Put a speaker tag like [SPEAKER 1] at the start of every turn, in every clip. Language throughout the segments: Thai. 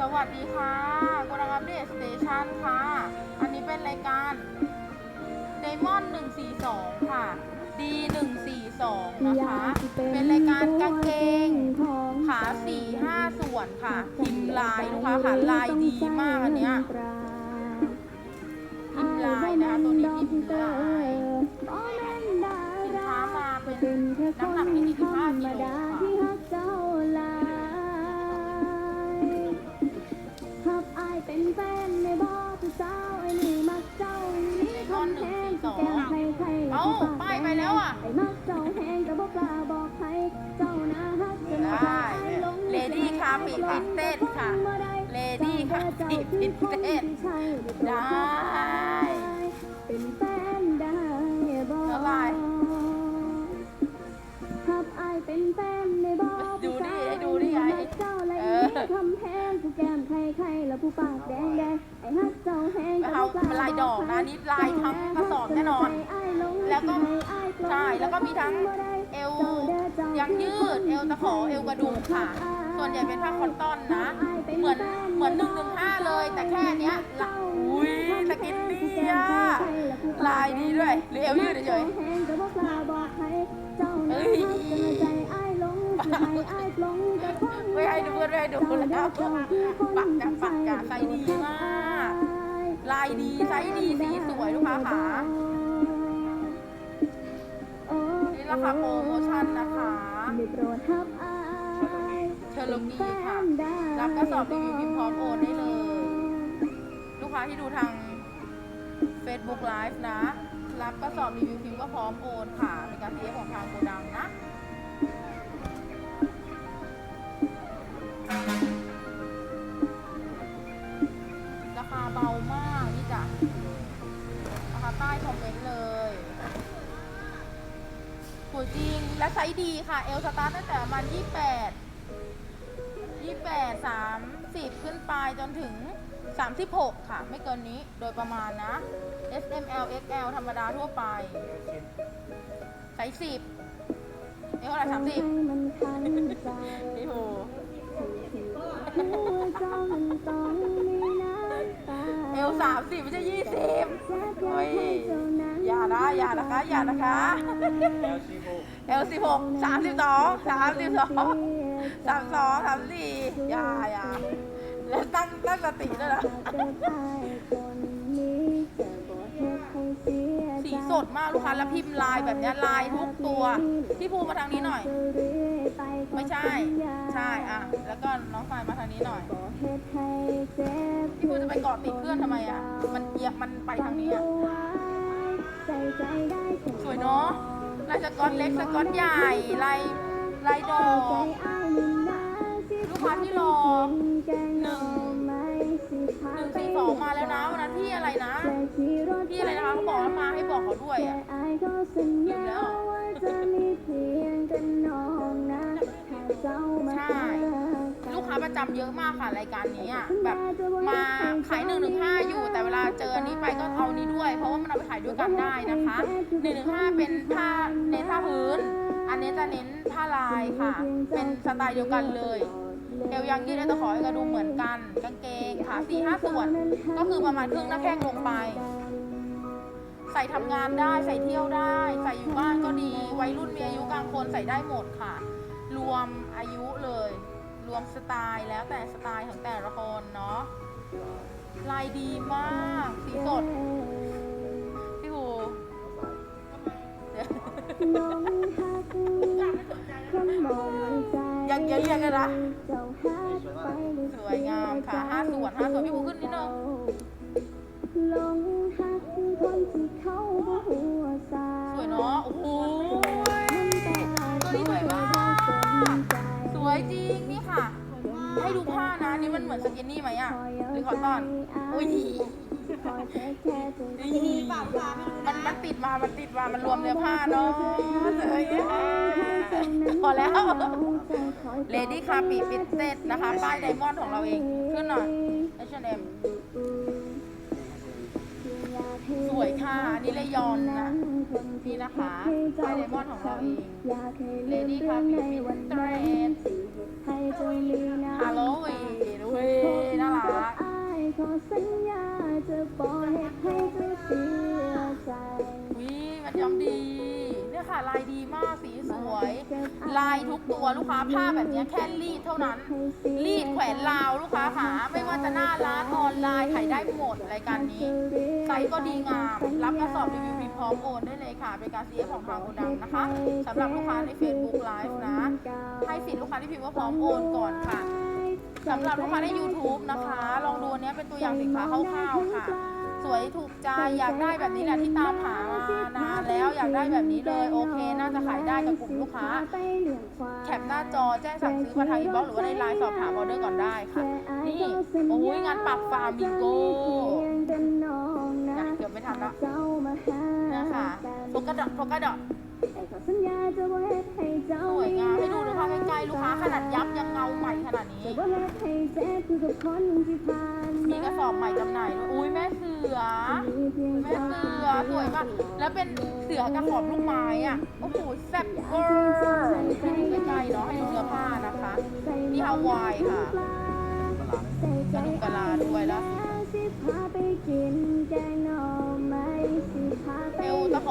[SPEAKER 1] สวัสดีค่ะกดังอัปเดตสเตชันค่ะ อันนี้เป็นรายการ d ดมอน142 ค่ะ D 142นะคะ เป็นรายการกางเกงขาสี่ห้าส่วนค่ะพิมพ์ลายลูกค้าค่ะลายดีมากอันเนี้ยพิมพ์ลายนะคะตัวนี้พิมพ์ลาย น
[SPEAKER 2] แฟนในบ่ผู้สาวไอ้นี่มักเจ้านี่คำแพงแก้มใครใคร
[SPEAKER 1] เอ้าป้ายไปแล้วอะ
[SPEAKER 2] ไอ้มักเจ้าแหงแต่บ่กล้าบอกใครเจ้าน่าฮักจน
[SPEAKER 1] ได้
[SPEAKER 2] ใจหลง
[SPEAKER 1] Lady คาปิพิเต้นค่ะ Lady คาปิพิเต้นได้า
[SPEAKER 2] มั
[SPEAKER 1] นลายดอกนะนี่ลายทั้งกระสอบแน่นอน แล้วก็ใช่แล้วก็มีทั้งเอวยังยืด เอวตะขอเอวกระดุมค่ะ ส่วนใหญ่เป็นผ้าคอตตอนนะ เหมือนเหมือนหนึ่งหนึ่งห้าเลย แต่แค่เนี้ยละอุ้ยสกินนี่อะลายดีด้วย หรือเอวยืดเฉยเฮ้ยไม่ให้ดูไม่ให้ดูแล้วปักจากปักจากไซส์ดีมาก ลายดีไซส์ดีสีสวยลูกค้าขานี่ราคาโปรโมชั่นนะคะเชอร์โลกีค่ะ รับกระสอบรีวิวพิมพ์พร้อมโอนได้เลย ลูกค้าที่ดูทาง Facebook Live นะ รับกระสอบรีวิวพิมพ์ก็พร้อมโอนค่ะเป็นการเสียของทางโกดังนะ ค่ะ เอลสตาร์ทตั้งแต่ประมัน28 28 30 ขึ้นไปจนถึง 36 ค่ะ ไม่เกินนี้โดยประมาณนะ S M L X L ธรรมดาทั่วไปไซส์10นี่เท่าไหร่30นี่โหเอล30 ไม่ใช่ 20เฮ้ย อย่านะอย่านะคะอย่านะคะเอล16 32 32สามสองสามสี่อย่าอย่าแล้วตั้งตั้งสติด้วยนะสีสดมากลูกค้าแล้วพิมพ์ลายแบบนี้ลายทุกตัวพี่ภูมาทางนี้หน่อย ไม่ใช่ ใช่อะ แล้วก็น้องฟายมาทางนี้หน่อยพี่ภูจะไปเกาะติดเพื่อนทำไมอะ มันเอียงมันไปทางนี้อะ สวยเนาะลายสกอตเล็กสกอตใหญ่ลายลายดอกลูกค้าที่รอหนึ่งหนึ่งสี่สองมาแล้วนะวันนั้นที่อะไรนะที่อะไรนะคะเขาบอกว่ามาให้บอกเขาด้วยอะลืมแล้วใช่ ลูกค้าประจำเยอะมากค่ะรายการนี้อะแบบมาขายหนึ่งหนึ่งห้าอยู่ แต่เวลาเจออันนี้ไปก็เอานี้ด้วย เพราะว่ามันเอาไปขายด้วยกันได้นะคะหนึ่งหนึ่งห้าเป็นผ้าเน้นผ้าพื้น อันนี้จะเน้นผ้าลายค่ะ เป็นสไตล์เดียวกันเลยเอวยังยืดและตะขอให้กระดุมเหมือนกันกางเกงขาสี่ห้าส่วน ก็คือประมาณครึ่งหน้าแข้งลงไป ใส่ทำงานได้ใส่เที่ยวได้ ใส่อยู่บ้านก็ดี วัยรุ่นมีอายุกลางคนใส่ได้หมดค่ะ รวมอายุเลย รวมสไตล์แล้วแต่สไตล์ของแต่ละคนเนาะลายดีมาก สีสด พี่หูเดี๋ยวยังเยอะๆกันนะสวยงามค่ะห้าส่วนห้าส่วนพี่ภูขึ้นนิดนึง
[SPEAKER 2] ลงหักคนที่เขาบ่หัวสา
[SPEAKER 1] สวยเนาะโอ้โหตัวนี้สวยมาก สวยจริง นี่ค่ะให้ดูผ้านะอันนี่มันเหมือนสกินนี่ไหมอะหรือคอตตอนอุ้ยนี่มันมันติดมา มันติดมา มันรวมเนื้อผ้าเนาะสวยพอแล้ว เลดี้คาปีฟิตเต็ดนะคะ ป้ายไดมอนด์ของเราเอง ขึ้นหน่อย H&M สวยค่ะอันนี่เลยอนนะนี่นะคะป้ายไดมอนด์ของเราเอง Lady คาปีฟิตเต็ด
[SPEAKER 2] ให้เจ้ามีน้ำ สัญญาจะบอกให้ให้เธอเสียใจ
[SPEAKER 1] วิมันยำดี เนี่ยค่ะ ลายดีมากสีสวย ลายทุกตัวลูกค้าผ้าแบบเนี้ยแค่รีดเท่านั้น รีดแขวนลาวลูกค้าขาไม่ว่าจะหน้าร้านออนไลน์ขายได้หมดรายการนี้ไซส์ก็ดีงาม รับกระสอบรีวิวพิมพ์พร้อมโอนได้เลยค่ะเป็นการซีเอฟของทางโกดังนะคะสำหรับลูกค้าใน Facebook Live นะ ให้สิทธิ์ลูกค้าที่พิมพ์ว่าพร้อมโอนก่อนค่ะ สำหรับลูกค้าใน YouTube นะคะ ลองดูอันเนี้ยเป็นตัวอย่างสินค้าคร่าวๆค่ะ สวยถูกใจอยากได้แบบนี้แหละที่ตามหามานานแล้วอยากได้แบบนี้เลยโอเค น่าจะขายได้กับกลุ่มลูกค้า แคปหน้าจอแจ้งสั่งซื้อมาทางอินบ็อกซ์หรือว่าในไลน์สอบถามออเดอร์ก่อนได้ค่ะ นี่โอ้ยงานปักฟาร์มิงโกนะเกือบไม่ทันละเนี่ยค่ะโฟกัสดอกโฟกัสดอก สวยงามให้ดูเลยภาพใกล้ๆลูกค้าขนาดยับยังเงาใหม่ขนาดนี้มีกระสอบใหม่จำหน่ายด้วยอุ้ยแม่เสือ แม่เสือสวยมากแล้วเป็นเสือกระสอบลูกไม้อะ โอ้โหแซ่บเวอร์ให้ดูใกล้ๆเนาะให้ดูเนื้อผ้านะคะ นี่ฮาวายค่ะกระดูกกะลาด้วยแล้วเ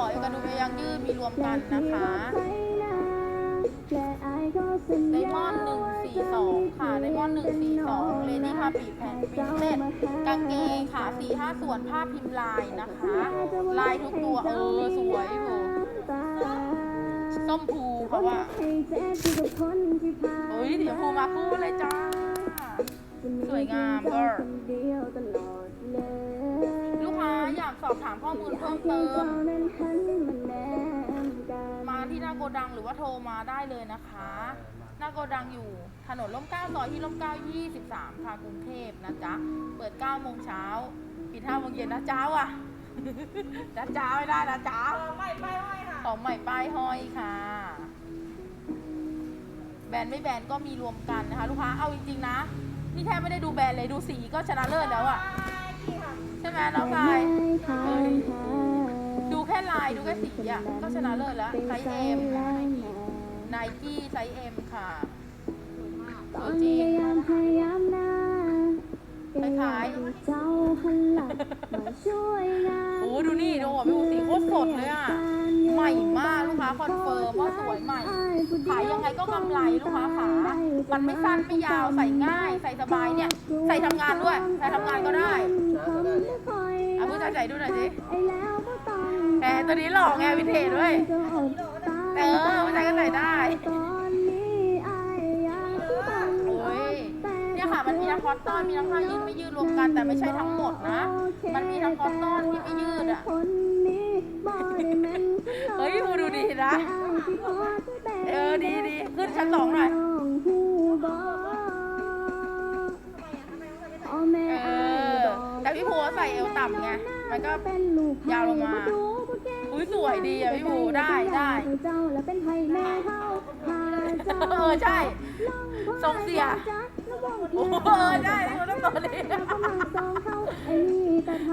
[SPEAKER 1] อวตะขอเอวกระดูกยังยืดมีรวมกันนะคะไดมอนด์หนึ่งสี่สองค่ะไดมอนด์หนึ่งสี่สองเลดี้ค่ะปีแผ่นปรินเซสกางเกงขาสี่ห้าส่วนผ้าพิมพ์ลายนะคะ ลายทุกตัวเออสวยอยู่ส้มพูเพราะว่าโอ้ยเดี๋ยวพูมาคู่เลยจ้า สวยงามเวอร์ลูก ค้าอยากสอบถามข้อมูลเพิ่มเติม มาที่หน้าโกดังหรือว่าโทรมาได้เลยนะคะ หน้าโกดังอยู่ถนนร่มเกล้าซอยที่ร่มเกล้า23 ค่ะกรุงเทพนะจ๊ะ เปิด9โมงเช้าปิด5โมงเย็นนะเจ้าอะนะเจ้าไม่ได้นะเจ้าของใหม่ป้ายห้อยค่ะของใหม่ป้ายห้อยค่ะ แบรนด์ไม่แบรนด์ก็มีรวมกันนะคะ ลูกค้า เอาจริงๆนะ นี่แค่ไม่ได้ดูแบรนด์เลยดูสีก็ชนะเลิศแล้วอะ ใช่ไหมน้องกายดูแค่ลายดูแค่สีอะก็ชนะเลิศแล้วไซส์เอ็มไนกี้ไซส์เอ็มค่ะสวยจริงคล้ายๆ
[SPEAKER 2] เจ้าหันหลังมาช่วยงาน
[SPEAKER 1] โอ้ดูนี่ดูอะพี่อูสีโคตรสดเลยอะ ใหม่มากลูกค้าคอนเฟิร์มว่าสวยใหม่ ขายยังไงก็กำไรลูกค้าขามันไม่สั้นไม่ยาวใส่ง่าย ใส่สบายเนี่ย ใส่ทำงานด้วย ใส่ทำงานก็ได้เอาผู้ชายใส่ดูหน่อยสิแหมตัวนี้หล่อไงวินเทจด้วยเออผู้ชายก็ใส่ได้โอ้ยเนี่ยค่ะมันมีทั้งคอตตอนมีทั้งผ้ายืดไม่ยืดรวมกันแต่ไม่ใช่ทั้งหมดนะ มันมีทั้งคอตตอนที่ไม่ยืดอะ เฮ้ยดูดูดีนะ เออดีดีขึ้นชั้นสองหน่อยเออแต่พี่ภูใส่เอวต่ำไง มันก็ยาวลงมา อุ้ยสวยดีอะพี่ภูได้ได้เออใช่ทรงเสียโอ้เออได้พี่ภูต้องตัว นี้ไซส์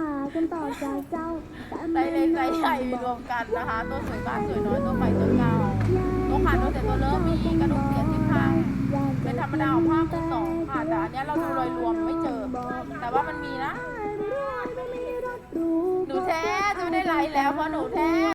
[SPEAKER 1] เล็กไซส์ใหญ่รวมกันนะคะ ตัวสวยมากสวยน้อยตัวใหม่ตัวเก่าตัวขาดตัวเสียตัวเลิฟมีกระดูกเสียที่พังเป็นธรรมดาของภาคมือสองค่ะแต่อันเนี้ยเราดูโดยรวมไม่เจอ แต่ว่ามันมีนะ หนูแท้จะไม่ได้ไลฟ์แล้วเพราะหนูแท้